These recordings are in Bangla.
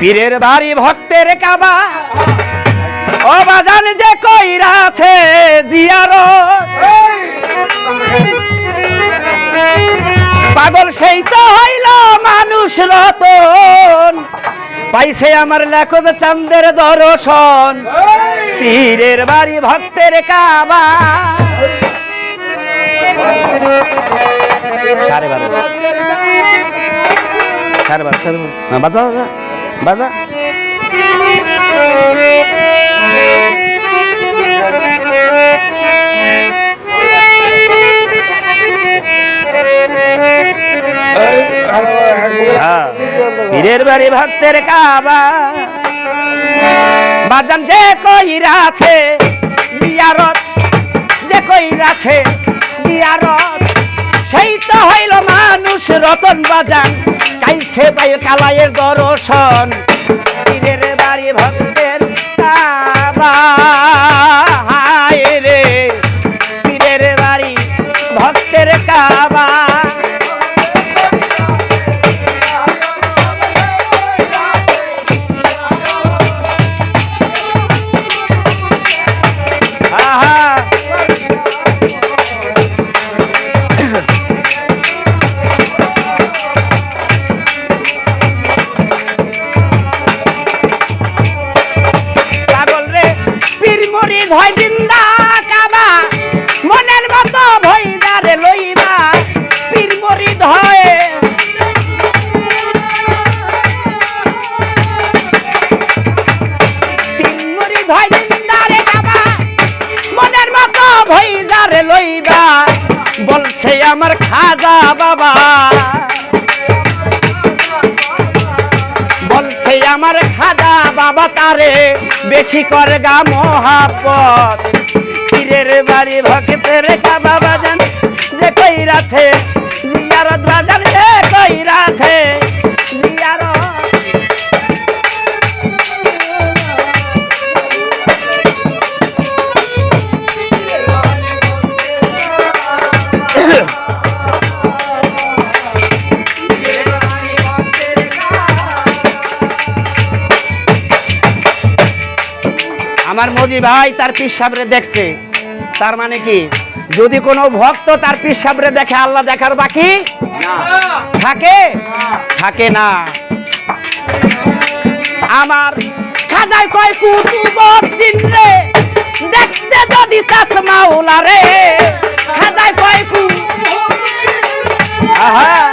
পীরের বাড়ি ভক্তের কাবা। ও বাজান যে কইরা আছে জিয়ারো পাগল সেই তো হইল মানুষ রতন। পাইছে আমার লেখক চান্দের দর্শন। পীরের বাড়ি ভক্তের কাবা। বারো। না, বাজা। বাজা হ্যাঁ, পীরের বাড়ি ভক্তের কাবা। বাজান যে কইরা আছে জিয়ারত যে কইরা আছে জিয়ারত। সেই তো হইল মানুষ রতন বাজান। কাইছে পাই কালাইয়ের দর্শন বাড়ি ভক্তের ভয় জিন্দা কাবা, মনের মতো ভইদারে লইবা, পীর মরি ধয় পীর মরি ধয় জিন্দারে কাবা, মনের মতো ভইদারে লইবা, বলছে আমার খাজা বাবা। তারে বেশি কর গা মহাপথ পীরের বাড়ি ভক্তের কাবা বাজান যে কইরাছে আমার মজি ভাই তার পিসাবরে দেখছে। তার মানে কি? যদি কোনো ভক্ত তার পিসাবরে দেখে আল্লাহ দেখার বাকি? থাকে? থাকে না। আমার খাদায় কয় কুতুবত দিন রে? দেখতে যদি তাস মাওলা রে। খাদায় কয় কু আহা।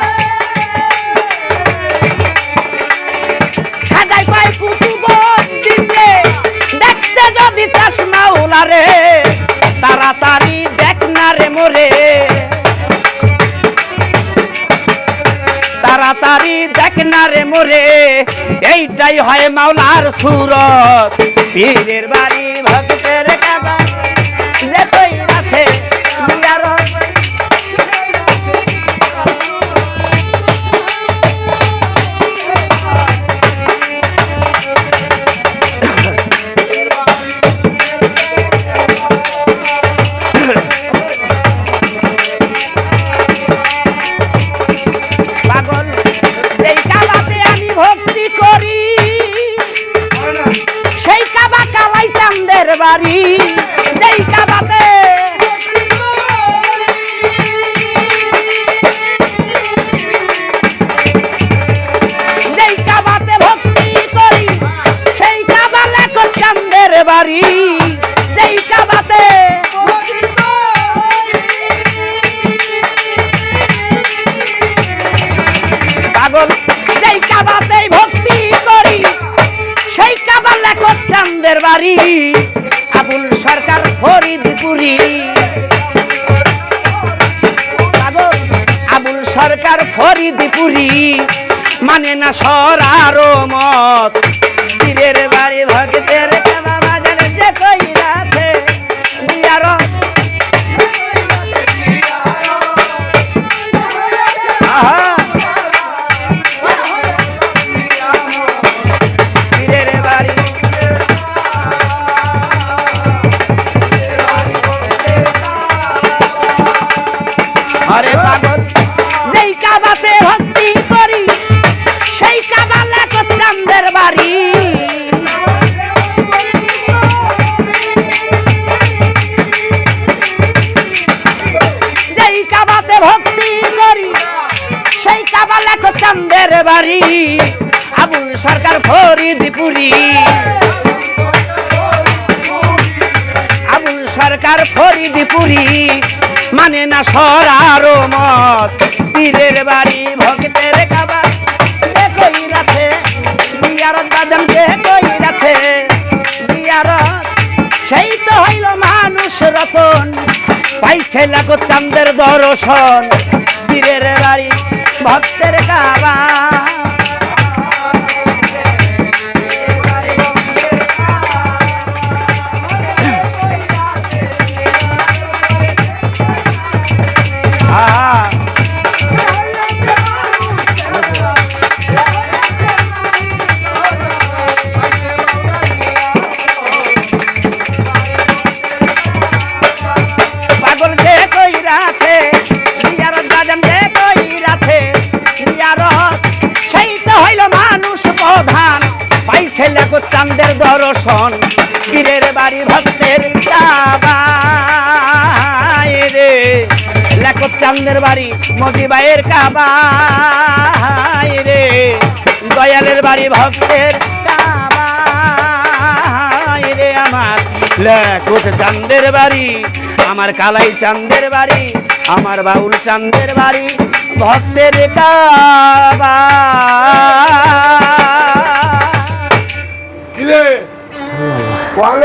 তাড়াতাড়ি দেখ না রে মোরে এইটাই হয় মাওলার সুরত। পীরের বাড়ি ভক্তের কাবা বাড়ি। যেই কাবাতে। বাড়ি। যেই কাবাতে। পাগল, যেই কাবাতেই ভক্তি করি, সেই কাবা লেখক বাড়ি। সরকার ফরিদপুরি। আবুল সরকার ফরিদপুরি। মানে না সরারো মত। বাড়ি ভক্তের আরে পাগল। যেই কাবাতে ভক্তি করি, সেই কাবা লাখ চান্দের বাড়ি। যেই কাবাতে ভক্তি করি, সেই কাবা লাখ চান্দের বাড়ি। আবুল সরকার ফরিদপুরি। আবুল সরকার ফরিদপুরি। মানে না সরার মত। পীরের বাড়ি ভক্তের কই রাখে বিয়ারত বাদাম কে কই রাখে বিয়ারত সেই তো হইল মানুষ রতন। পাইছে লাগো চান্দের দর্শন পীরের বাড়ি ভক্তের কাবা দর্শন পীরের বাড়ি ভক্তের কাবায় রে। লেখো চান্দের বাড়ি মজিবাইয়ের কাবায় রে। দয়ালের বাড়ি ভক্তের রে আমার। লেখক চান্দের বাড়ি, আমার কালাই চান্দের বাড়ি, আমার বাউল চান্দের বাড়ি ভক্তের কাবা வாழ